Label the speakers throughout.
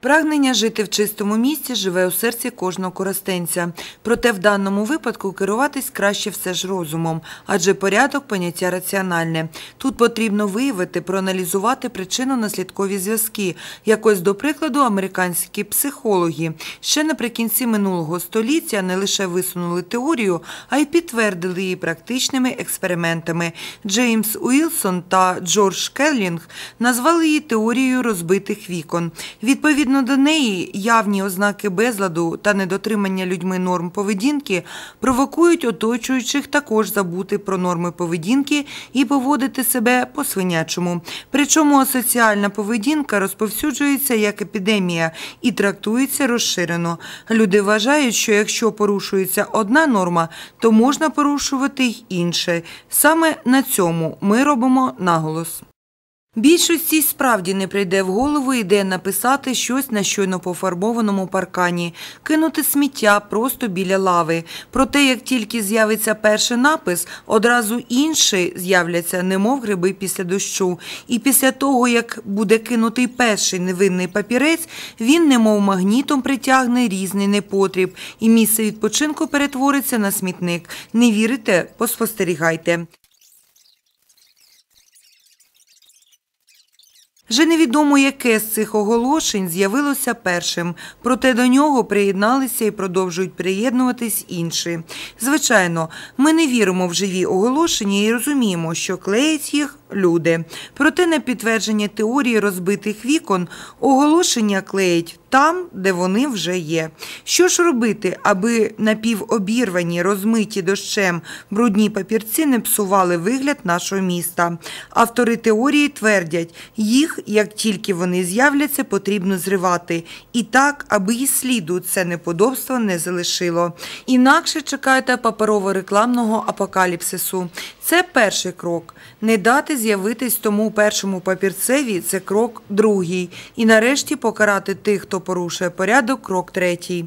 Speaker 1: Прагнення жити в чистому місті живе у серці кожного користенця. Проте в даному випадку керуватись краще все ж розумом, адже порядок поняття раціональне. Тут потрібно виявити, проаналізувати причинно-наслідкові зв'язки. Якось до прикладу, американські психологи ще наприкінці минулого століття не лише висунули теорію, а й підтвердили її практичними експериментами. Джеймс Уілсон та Джордж Келлінг назвали її теорією розбитих вікон. Відповідно до неї, явні ознаки безладу та недотримання людьми норм поведінки провокують оточуючих також забути про норми поведінки і поводити себе по свинячому. Причому асоціальна поведінка розповсюджується як епідемія і трактується розширено. Люди вважають, що якщо порушується одна норма, то можна порушувати й інше. Саме на цьому ми робимо наголос. Більшості справді не прийде в голову ідея написати щось на щойно пофарбованому паркані, кинути сміття просто біля лави. Проте, як тільки з'явиться перший напис, одразу інші з'являться, немов гриби після дощу. І після того, як буде кинутий перший невинний папірець, він немов магнітом притягне різний непотріб, і місце відпочинку перетвориться на смітник. Не вірите? Поспостерігайте. Вже невідомо, яке з цих оголошень з'явилося першим, проте до нього приєдналися і продовжують приєднуватись інші. Звичайно, ми не віримо в живі оголошення і розуміємо, що клеять їх люди. Проте на підтвердження теорії розбитих вікон оголошення клеять там, де вони вже є. Що ж робити, аби напівобірвані, розмиті дощем брудні папірці не псували вигляд нашого міста? Автори теорії твердять, їх, як тільки вони з'являться, потрібно зривати. І так, аби і сліду це неподобство не залишило. Інакше чекайте паперово-рекламного апокаліпсису. Це перший крок. Не дати з'явитись тому першому папірцеві це крок другий. І нарешті покарати тих, хто порушує порядок, крок третій.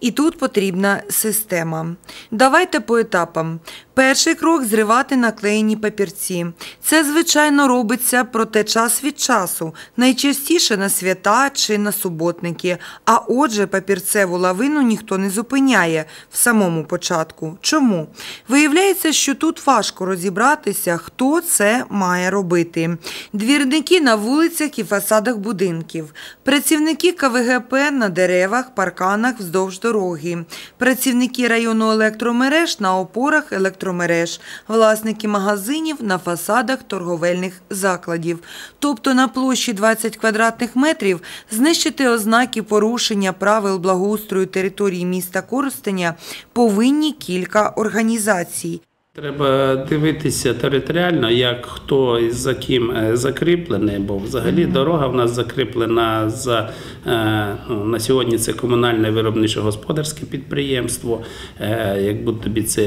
Speaker 1: І тут потрібна система. Давайте по етапам. Перший крок зривати наклеєні папірці. Це, звичайно, робиться проте час від часу, найчастіше на свята чи на суботники. А отже, папірцеву лавину ніхто не зупиняє в самому початку. Чому? Виявляється, що тут важко розібратися, хто це має робити. Двірники на вулицях і фасадах будинків, працівники КВГП на деревах, парканах вздовж дороги, працівники району електромереж на опорах електромереж, власники магазинів на фасадах торговельних закладів. Тобто на площі 20 квадратних метрів знищити ознаки порушення правил благоустрою території міста Коростеня повинні кілька організацій.
Speaker 2: Треба дивитися територіально, як хто і за ким е, закріплений, бо взагалі дорога в нас закріплена за е, ну, на сьогодні. Це комунальне виробничо-господарське підприємство. Е, Як будь тобі це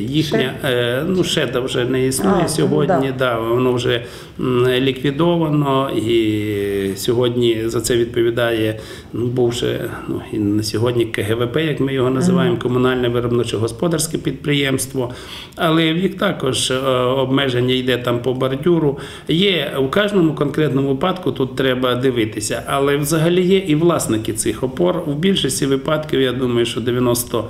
Speaker 2: їхня, е, ну ШЕДа вже не існує
Speaker 1: А,
Speaker 2: сьогодні.
Speaker 1: ну,
Speaker 2: Да, воно вже ліквідовано, і сьогодні за це відповідає ну, бувше ну, і на сьогодні КГВП, як ми його називаємо, комунальне виробничо-господарське підприємство. Але в їх також е, обмеження йде там по бордюру. Є у кожному конкретному випадку тут треба дивитися. Але взагалі є і власники цих опор. У більшості випадків, я думаю, що 90 е,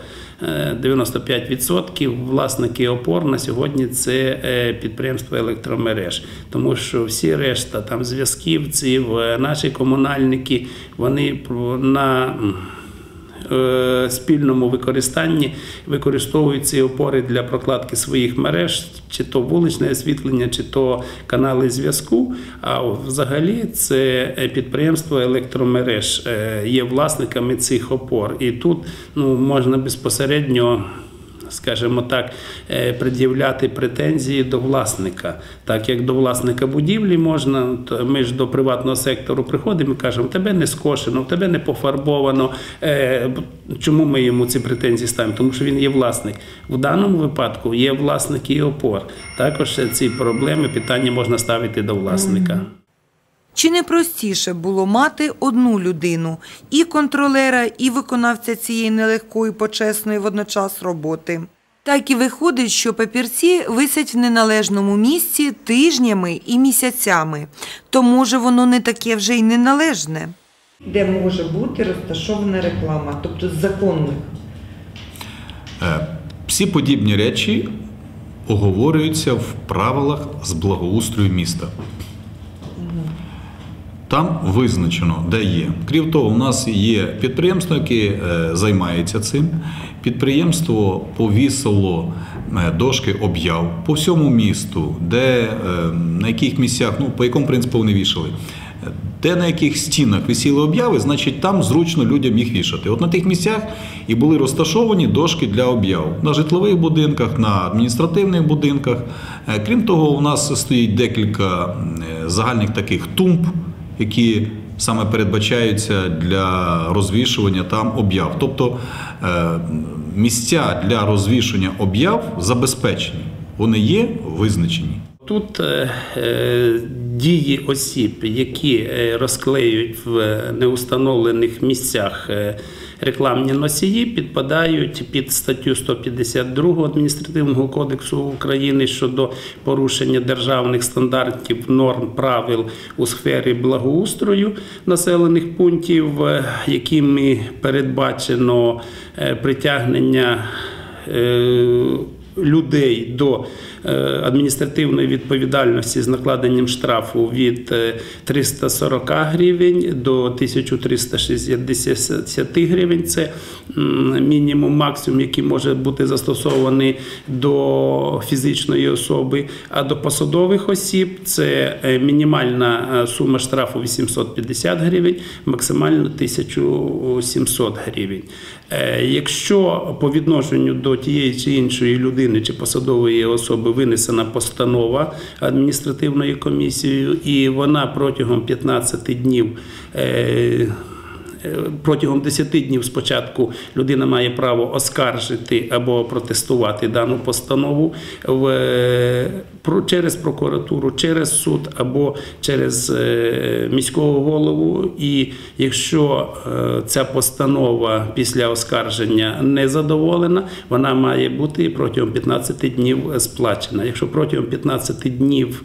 Speaker 2: 95% власники опор на сьогодні це е, підприємство електромереж, тому що всі решта там зв'язківців, наші комунальники, вони на спільному використанні використовують ці опори для прокладки своїх мереж, чи то вуличне освітлення, чи то канали зв'язку. А взагалі це е, підприємство електромереж е, є власниками цих опор. І тут ну, можна безпосередньо скажімо так, е, пред'являти претензії до власника. Так як до власника будівлі можна, то ми ж до приватного сектору приходимо і кажемо, тебе не скошено, в тебе не пофарбовано. Е, Чому ми йому ці претензії ставимо? Тому що він є власник. В даному випадку є власник і опор. Також ці проблеми, питання можна ставити до власника.
Speaker 1: Чи не простіше було мати одну людину і контролера, і виконавця цієї нелегкої, почесної водночас роботи? Так і виходить, що папірці висять в неналежному місці тижнями і місяцями. То може воно не таке вже й неналежне? де може бути розташована реклама, тобто з законних.
Speaker 3: Е, Всі подібні речі оговорюються в правилах з благоустрою міста. Там визначено, де є. Крім того, у нас є підприємство, яке е, займається цим. Підприємство повісило е, дошки об'яв по всьому місту, де е, на яких місцях, ну по якому принципу вони вішали. Де на яких стінах висіли обяви, значить там зручно людям їх вішати. От на тих місцях і були розташовані дошки для об'яв на житлових будинках, на адміністративних будинках. Крім того, у нас стоїть декілька загальних таких тумб, які саме передбачаються для розвішування там об'яв. Тобто е, місця для розвішування об'яв забезпечені, вони є визначені.
Speaker 2: Тут е, е, дії осіб, які е, розклеюють в неустановлених місцях е, рекламні носії, підпадають під статтю 152 адміністративного кодексу України щодо порушення державних стандартів, норм, правил у сфері благоустрою населених пунктів, е, якими передбачено е, притягнення. е, людей до е, адміністративної відповідальності з накладенням штрафу від е, 340 гривень до 1360 гривень. Це мінімум, максимум, який може бути застосований до фізичної особи. А до посадових осіб це е, мінімальна е, сума штрафу 850 гривень, максимально 1700 гривень. Е, Якщо по відношенню до тієї чи іншої людини чи посадової особи винесена постанова адміністративною комісією, і вона протягом 15 днів. Е, Протягом 10 днів спочатку людина має право оскаржити або протестувати дану постанову в, е, через прокуратуру, через суд або через е, міського голову. І якщо ця постанова після оскарження не задоволена, вона має бути протягом 15 днів сплачена. Якщо протягом 15 днів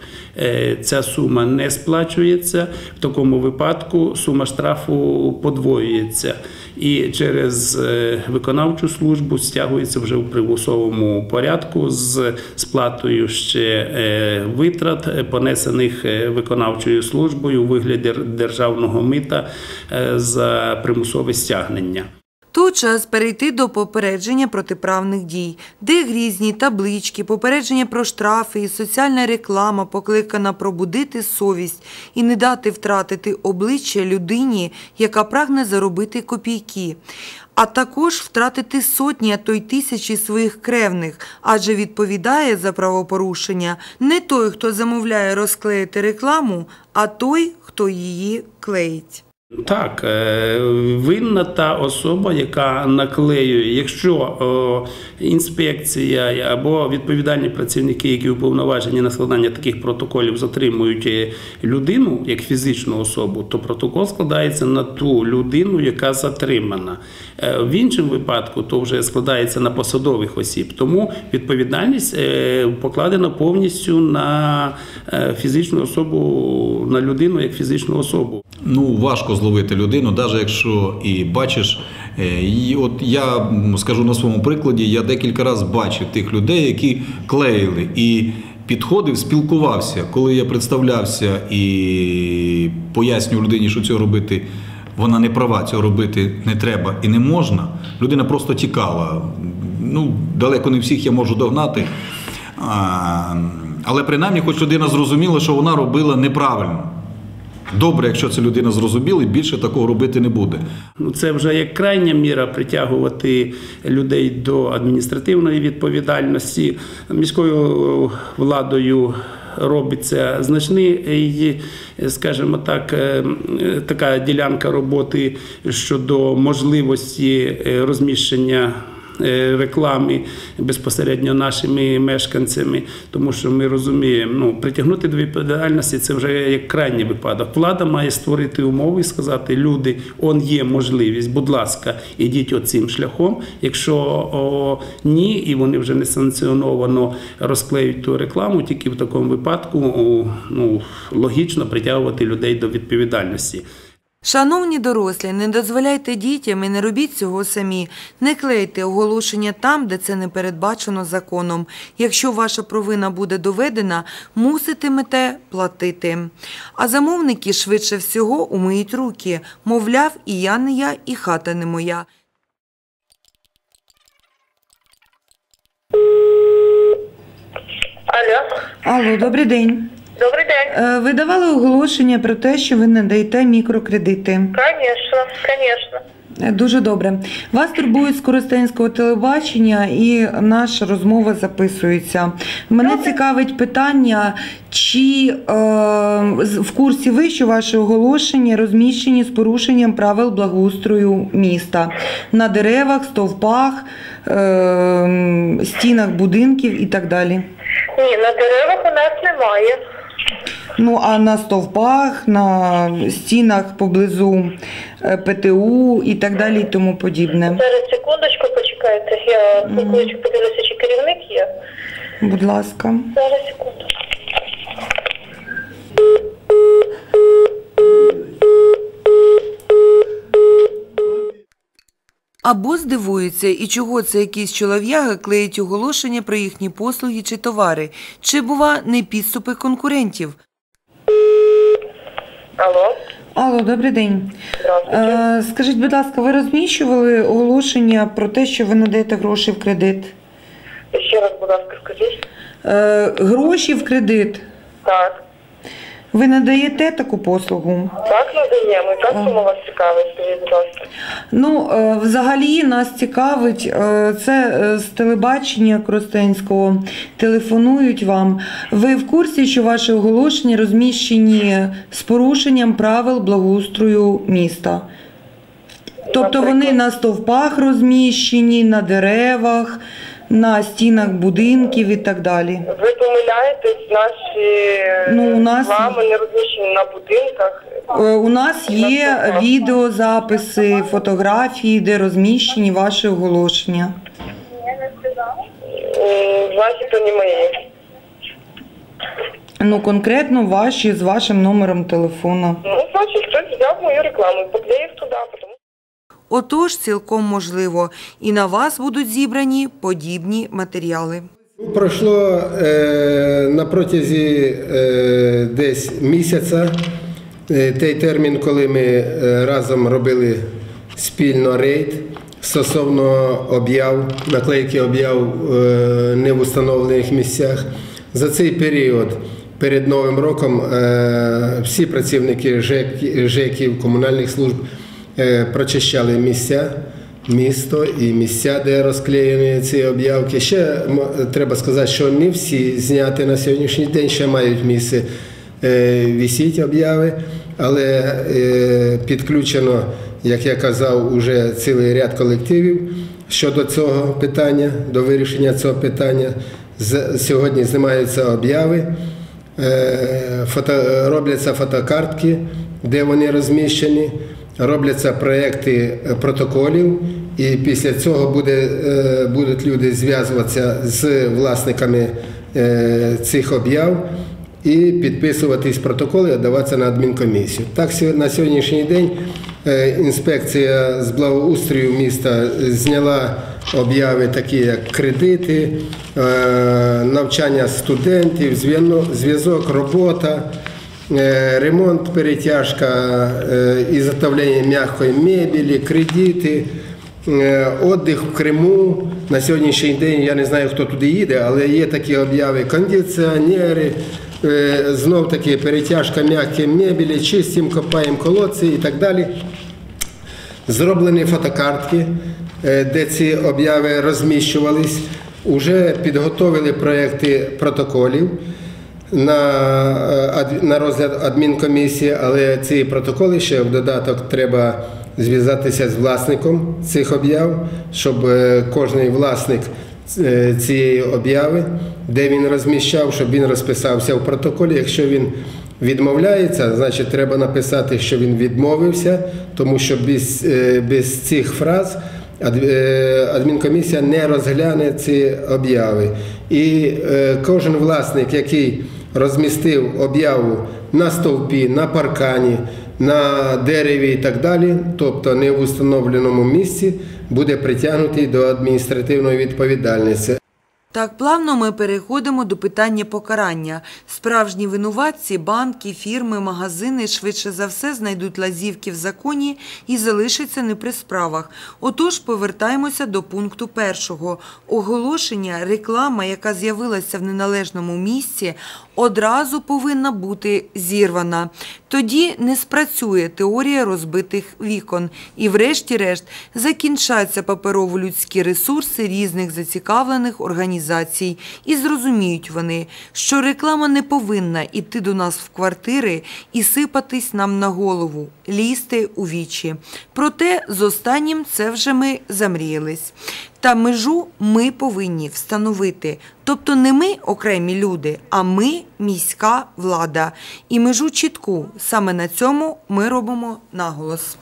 Speaker 2: ця сума не сплачується, в такому випадку сума штрафу подвоюється і через е, виконавчу службу стягується вже у примусовому порядку з сплатою ще е, витрат, е, понесених виконавчою службою у вигляді державного мита за примусове стягнення.
Speaker 1: Тут час перейти до попередження протиправних дій, де грізні таблички, попередження про штрафи і соціальна реклама покликана пробудити совість і не дати втратити обличчя людині, яка прагне заробити копійки. А також втратити сотні, а то й тисячі своїх кревних, адже відповідає за правопорушення не той, хто замовляє розклеїти рекламу, а той, хто її клеїть.
Speaker 2: Так, е, винна та особа, яка наклеює, якщо інспекція або відповідальні працівники, які уповноважені на складання таких протоколів, затримують е, людину як фізичну особу, то протокол складається на ту людину, яка затримана. Е, В іншому випадку то вже складається на посадових осіб. Тому відповідальність покладена повністю на фізичну особу, на людину як фізичну особу.
Speaker 3: Ну, важко зловити людину, навіть якщо і бачиш. е, І от я скажу на своєму прикладі, я декілька разів бачив тих людей, які клеїли і підходив, спілкувався. Коли я представлявся і пояснював людині, що цього робити, вона не права, цього робити не треба і не можна. Людина просто тікала. Ну, далеко не всіх я можу догнати. Але принаймні, хоч людина зрозуміла, що вона робила неправильно. Добре, якщо ця людина зрозуміла, і більше такого робити не буде.
Speaker 2: Ну, це вже як крайня міра притягувати людей до адміністративної відповідальності. Міською владою робиться значний, скажімо так, е, така ділянка роботи щодо можливості е, розміщення. Е, Реклами безпосередньо нашими мешканцями, тому що ми розуміємо, ну притягнути до відповідальності це вже як крайній випадок. Влада має створити умови і сказати: люди, он є можливість, будь ласка, ідіть оцим шляхом. Якщо о, ні, і вони вже не санкціоновано розклеють ту рекламу, тільки в такому випадку ну логічно притягувати людей до відповідальності.
Speaker 1: Шановні дорослі, не дозволяйте дітям і не робіть цього самі. Не клейте оголошення там, де це не передбачено законом. Якщо ваша провина буде доведена, муситимете платити. А замовники швидше всього умиють руки. Мовляв, і я не я, і хата не моя.
Speaker 4: Алло,
Speaker 1: Алло, добрий день.
Speaker 4: Добрий день.
Speaker 1: Е, Ви давали оголошення про те, що ви надаєте мікрокредити.
Speaker 4: Конечно, конечно.
Speaker 1: Е, Дуже добре. Вас турбують з Коростенського телебачення і наша розмова записується. Мене цікавить питання, чи е, в курсі ви, що ваші оголошення розміщені з порушенням правил благоустрою міста на деревах, стовпах, е, стінах будинків і так далі.
Speaker 4: Ні, на деревах у нас немає.
Speaker 1: Ну а на стовпах, на стінах поблизу е, ПТУ і так далі, і тому подібне.
Speaker 4: Зараз секундочку, почекайте. Я секундочку подивлюся, чи керівник є.
Speaker 1: Будь ласка.
Speaker 4: Зараз секунду.
Speaker 1: Або здивуються, і чого це якісь чолов'яги клеять оголошення про їхні послуги чи товари, чи, бува, не підступи конкурентів.
Speaker 4: Алло,
Speaker 1: Алло, добрий день. Е, скажіть, будь ласка, ви розміщували оголошення про те, що ви надаєте гроші в кредит?
Speaker 4: Ще раз, будь ласка, скажіть.
Speaker 1: Е, гроші в кредит.
Speaker 4: Так.
Speaker 1: Ви надаєте таку послугу?
Speaker 4: Так надаємо. Яка сума вас цікавить, скажіть, будь ласка.
Speaker 1: Ну, е, взагалі нас цікавить, е, це е, з телебачення Кростенського телефонують вам. Ви в курсі, що ваші оголошення розміщені з порушенням правил благоустрою міста? Тобто вони на стовпах розміщені, на деревах, на стінах будинків і так далі.
Speaker 4: Ви помиляєтесь, наші
Speaker 1: Ну, у нас-
Speaker 4: з вами не розміщені на будинках.
Speaker 1: Е, У нас є відеозаписи, фотографії, де розміщені ваші оголошення.
Speaker 4: М, Значить, то не мої.
Speaker 1: Ну, конкретно ваші з вашим номером телефона.
Speaker 4: Ну, значить, хтось взяв мою рекламу поклеїв туди,
Speaker 1: Отож, цілком можливо, і на вас будуть зібрані подібні матеріали.
Speaker 5: Пройшло е, на протязі е, десь місяця е, той термін, коли ми е, разом робили спільно рейд стосовно об'яв, наклейки об'яв е, не в установлених місцях. За цей період перед Новим роком е, всі працівники ЖЕК, ЖЕКів, комунальних служб прочищали місця місто і місця, де розклеєні ці об'явки. Ще треба сказати, що не всі зняті на сьогоднішній день ще мають місце е, вісіть об'яви, але е, підключено, як я казав, уже цілий ряд колективів щодо цього питання, до вирішення цього питання. Сьогодні знімаються об'яви. Е, Фото, робляться фотокартки, де вони розміщені, робляться проекти е, протоколів, і після цього буде, е, будуть люди зв'язуватися з власниками е, цих об'яв і підписуватись протоколи, даватися на адмінкомісію. Так, на сьогоднішній день інспекція з благоустрою міста зняла об'яви, такі як кредити, навчання студентів, зв'язок, робота. Е, ремонт, перетяжка, е, ізготовлення м'якої мебелі, кредити, е, в Криму. На сьогоднішній день я не знаю, хто туди їде, але є такі об'яви кондиціонери, знов таки перетяжка м'якої мебелі, чистимо, копаємо колодці і так далі. Зроблені фотокартки, е, де ці об'яви розміщувались. Уже підготовили проекти протоколів на, е, на розгляд адмінкомісії, але ці протоколи ще в додаток треба зв'язатися з власником цих об'яв, щоб е, кожний власник е, цієї об'яви, де він розміщав, щоб він розписався в протоколі. Якщо він відмовляється, значить треба написати, що він відмовився, тому що без, без цих фраз адмінкомісія не розгляне ці об'яви. І кожен власник, який розмістив об'яву на стовпі, на паркані, на дереві і так далі, тобто не в установленому місці, буде притягнутий до адміністративної відповідальності.
Speaker 1: Так плавно ми переходимо до питання покарання. Справжні винуватці, банки, фірми, магазини швидше за все знайдуть лазівки в законі і залишаться не при справах. Отож, повертаємося до пункту першого. Оголошення, реклама, яка з'явилася в неналежному місці, одразу повинна бути зірвана. Тоді не спрацює теорія розбитих вікон. І врешті-решт закінчаться паперово-людські ресурси різних зацікавлених організацій. І зрозуміють вони, що реклама не повинна йти до нас в квартири і сипатись нам на голову, лізти у вічі. Проте з останнім це вже ми замріялись. Та межу ми повинні встановити. Тобто не ми окремі люди, а ми міська влада. І межу чітку. Саме на цьому ми робимо наголос.